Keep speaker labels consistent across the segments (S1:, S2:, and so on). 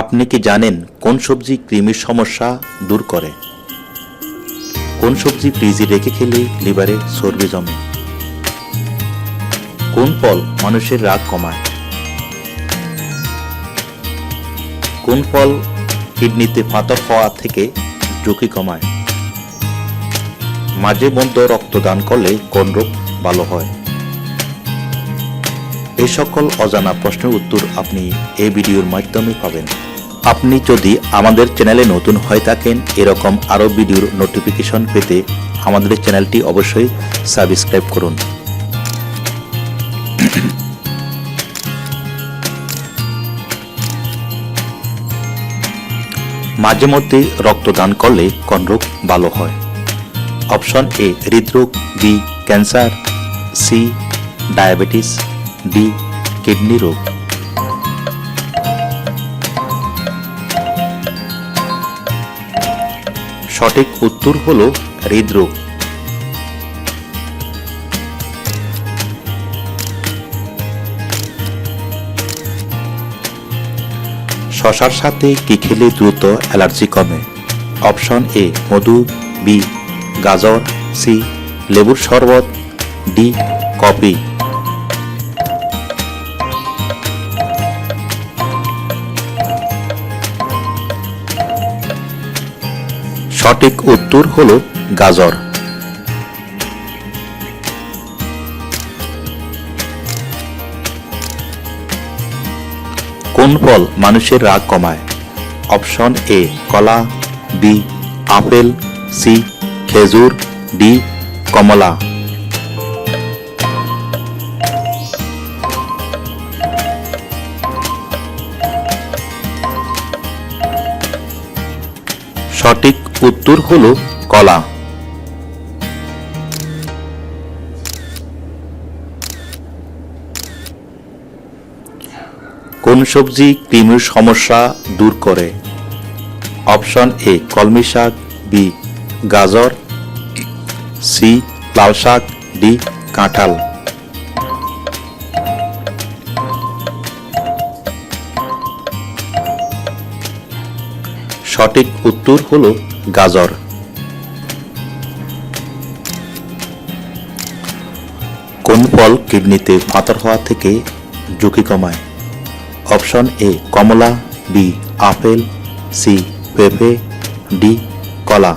S1: আপনি কি জানেন কোন সবজি কৃমির সমস্যা দূর করে? কোন সবজি ফ্রিজে রেখে খেলে লিভারে চর্বি জমে? কোন ফল মানুষের রাগ কমায়? কোন ফল কিডনিতে পাথর হওয়া থেকে ঝুঁকি কমায়? মাঝে মধ্যে রক্তদান করলে কোন রোগ ভালো হয়? এই সকল অজানা প্রশ্নের উত্তর আপনি এই ভিডিওর মাধ্যমে পাবেন। আপনি যদি আমাদের চ্যানেলে নতুন হয়ে থাকেন, এরকম আরও ভিডিওর নোটিফিকেশন পেতে আমাদের চ্যানেলটি অবশ্যই সাবস্ক্রাইব করুন। মাঝে মধ্যে রক্তদান করলে কোন রোগ ভালো হয়। অপশন এ, হৃদরোগ, B, cancer, C, diabetes, D, kidney রোগ। সঠিক উত্তর হল হৃদরোগ। শশার সাথে কি খেলে দ্রুত অ্যালার্জি কমে? অপশন এ, মধু, বি, গাজর, সি, লেবুর শরবত, ডি, কফি। সঠিক উত্তর হল গাজর। কোন ফল মানুষের রাগ কমায়? অপশন এ, কলা, বি, আপেল, সি, খেজুর, ডি, কমলা। সঠিক উত্তর হল কলা। কোন সবজি কৃমির সমস্যা দূর করে? অপশন এ, কলমি শাক, বি, গাজর, সি, লাল শাক, ডি, কাঁঠাল। সঠিক উত্তর হল গাজর। কোন ফল কিডনিতে পাথর হওয়া থেকে ঝুঁকি কমায়? অপশন এ, কমলা, বি, আপেল, সি, পেঁপে, ডি, কলা।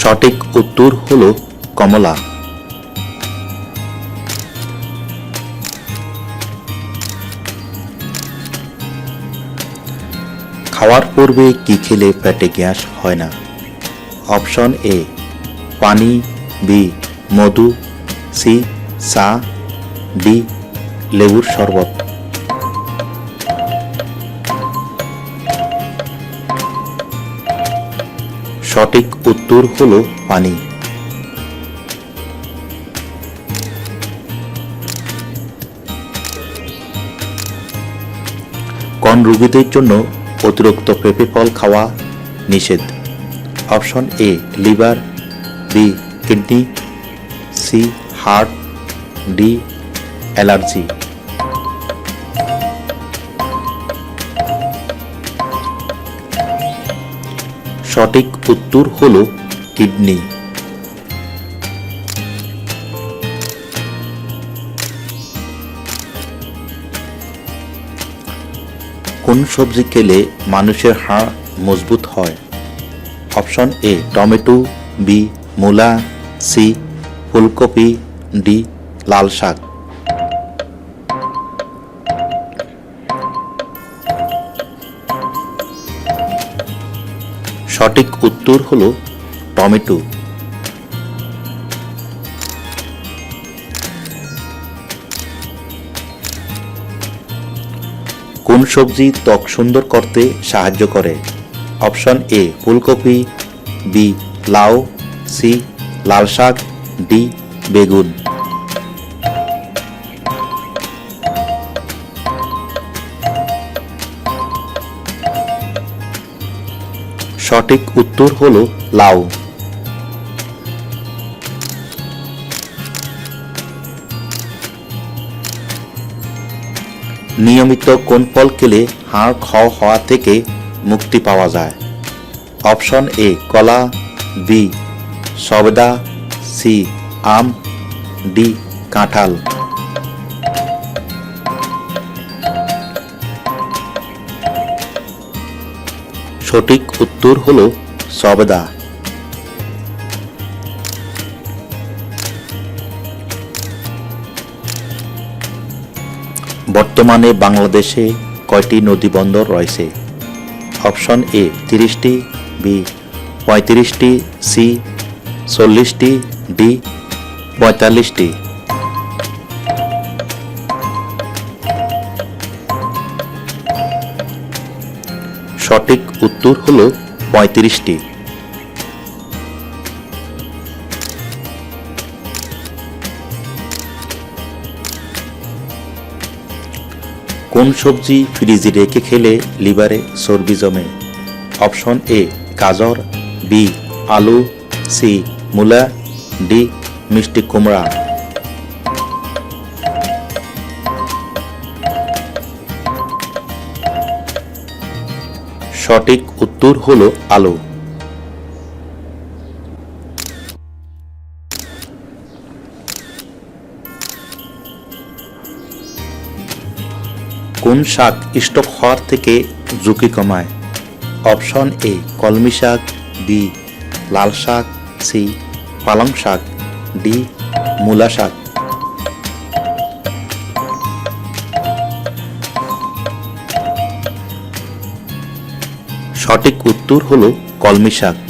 S1: সঠিক উত্তর হল কমলা। খাওয়ার পূর্বে কি খেলে পেটে গ্যাস হয় না? অপশন এ, পানি, বি, মধু, সি, চা, ডি, লেবুর শরবত। সঠিক উত্তর হল পানি। কোন রোগীদের জন্য অতিরিক্ত পেঁপে ফল খাওয়া নিষেধ। Option A liver B kidney C heart D allergy. সঠিক উত্তর হল কিডনি। কোন সবজি খেলে মানুষের হাড় মজবুত হয়? অপশন এ টমেটো বি মূলা সি ফুলকপি ডি লাল শাক। সঠিক উত্তর হল টমেটো। কোন সবজি ত্বক সুন্দর করতে সাহায্য করে। অপশন এ, ফুলকপি, বি, লাউ, সি, লাল শাক, ডি, বেগুন। সঠিক উত্তর হল লাউ। নিয়মিত কোন ফল খেলে হাড় ক্ষয় হওয়া থেকে মুক্তি পাওয়া যায়? অপশন এ, কলা, বি, সবেদা, সি, আম, ডি, কাঁঠাল। সঠিক উত্তর হল সবেদা। বর্তমানে বাংলাদেশে কয়টি নদীবন্দর রয়েছে? অপশন এ, তিরিশটি, বি, পঁয়ত্রিশটি, সি, চল্লিশটি, ডি, পঁয়তাল্লিশটি। সঠিক উত্তর হলো পঁয়ত্রিশটি। কোন সবজি ফ্রিজে রেখে খেলে লিভারে চর্বি জমে? অপশন এ, গাজর, বি, আলু, সি, মূলা, ডি, মিষ্টি কুমড়া। সঠিক উত্তর হলো আলু। কোন শাক স্টক হওয়ার থেকে ঝুঁকি কমায়? অপশন এ, কলমি শাক, বি, লাল শাক, সি, পালং শাক, ডি, মূলা শাক। সঠিক উত্তর হলো কলমি শাক।